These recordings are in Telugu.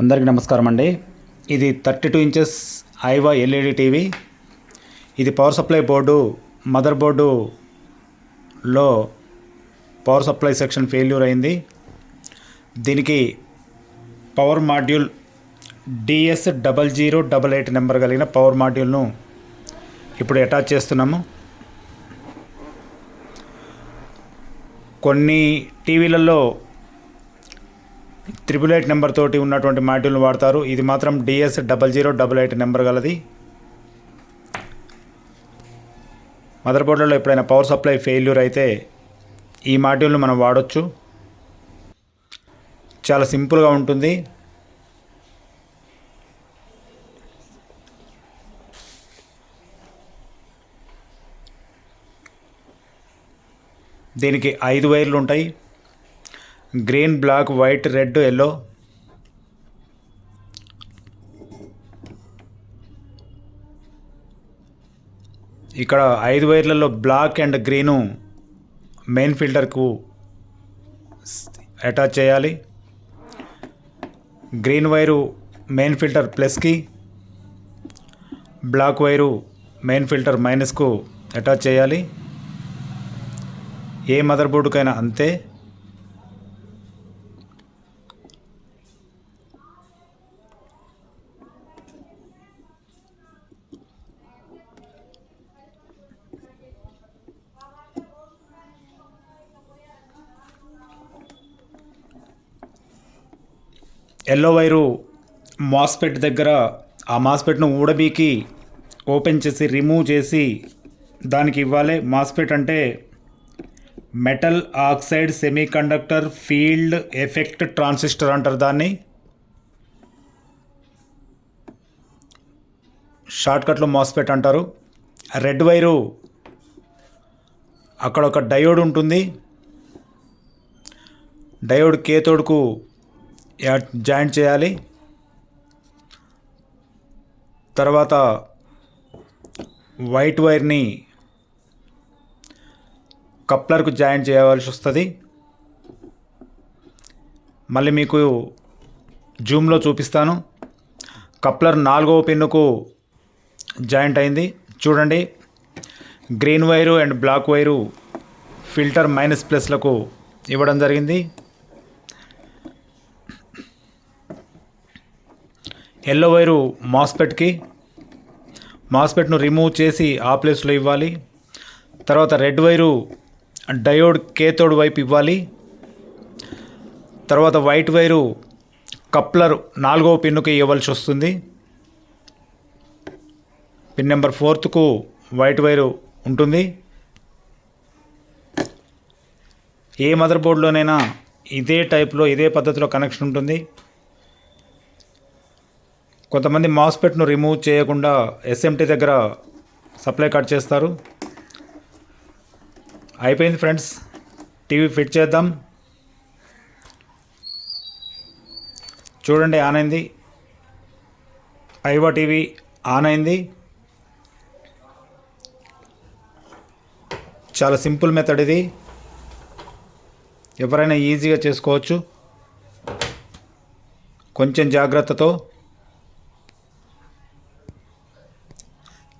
అందరికీ నమస్కారం అండి. ఇది thirty two inches Aiwa LED TV. ఇది పవర్ సప్లై బోర్డు మదర్ బోర్డులో పవర్ సప్లై సెక్షన్ ఫెయిల్యూర్ అయింది. దీనికి power module DS double zero double eight number కలిగిన పవర్ మాడ్యూల్ను ఇప్పుడు అటాచ్ చేస్తున్నాము. కొన్ని టీవీలలో త్రిబుల్ ఎయిట్ నెంబర్ తోటి ఉన్నటువంటి మాడ్యూల్ని వాడతారు. ఇది మాత్రం DS double zero double eight number గలది. మదర్ బోర్డులలో ఎప్పుడైనా పవర్ సప్లై ఫెయిల్యూర్ అయితే ఈ మాడ్యూల్ను మనం వాడొచ్చు. చాలా సింపుల్గా ఉంటుంది. దీనికి ఐదు వైర్లు ఉంటాయి. Green black white red yellow. ఇక్కడ ఐదు వైర్లలో బ్లాక్ అండ్ గ్రీను మెయిన్ ఫిల్టర్కు అటాచ్ చేయాలి. గ్రీన్ వైరు మెయిన్ ఫిల్టర్ ప్లస్కి బ్లాక్ వైరు మెయిన్ ఫిల్టర్ మైనస్కు అటాచ్ చేయాలి. ఏ మదర్ బోర్డుకైనా అంతే. ఎల్లో వైరు మాస్పెట్ దగ్గర ఆ మాస్పెట్ను ఊడబీకి ఓపెన్ చేసి రిమూవ్ చేసి దానికి ఇవ్వాలి. మాస్పెట్ అంటే metal oxide semiconductor field effect transistor అంటారు దాన్ని. షార్ట్కట్లో మాస్పెట్ అంటారు. రెడ్ వైరు అక్కడ ఒక డయోడ్ ఉంటుంది. డయోడ్ కేతోడ్కు జాయింట్ చేయాలి. తర్వాత వైట్ వైర్ని కప్లర్కు జాయింట్ చేయవలసి వస్తుంది. మళ్ళీ మీకు జూమ్లో చూపిస్తాను. కప్లర్ నాలుగవ పిన్నుకు జాయింట్ అయింది. చూడండి. Green wire and black wire filter minus ప్లస్లకు ఇవ్వడం జరిగింది. ఎల్లో వైరు మాస్పెట్కి. మాస్పెట్ను రిమూవ్ చేసి ఆ ప్లేస్లో ఇవ్వాలి. తర్వాత రెడ్ వైరు డయోడ్ కేతోడ్ వైపు ఇవ్వాలి. తర్వాత వైట్ వైరు కప్లర్ నాలుగవ పిన్నుకి ఇవ్వవలసి వస్తుంది. పిన్ నెంబర్ ఫోర్త్కు వైట్ వైరు ఉంటుంది. ఏ మదర్ బోర్డులోనైనా ఇదే టైప్లో ఇదే పద్ధతిలో కనెక్షన్ ఉంటుంది. కొంతమంది మాస్పెట్ను రిమూవ్ చేయకుండా ఎస్ఎంటీ దగ్గర సప్లై కట్ చేస్తారు. అయిపోయింది ఫ్రెండ్స్. టీవీ ఫిట్ చేద్దాం. చూడండి ఆన్ అయింది. ఐవా టీవీ ఆన్ అయింది. చాలా సింపుల్ మెథడ్ ఇది. ఎవరైనా ఈజీగా చేసుకోవచ్చు. కొంచెం జాగ్రత్తతో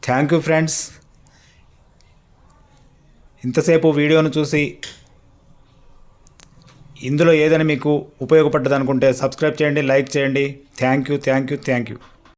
థ్యాంక్ యూ ఫ్రెండ్స్. ఇంతసేపు వీడియోను చూసి ఇందులో ఏదైనా మీకు ఉపయోగపడ్డదనుకుంటే సబ్స్క్రైబ్ చేయండి లైక్ చేయండి. Thank you thank you thank you.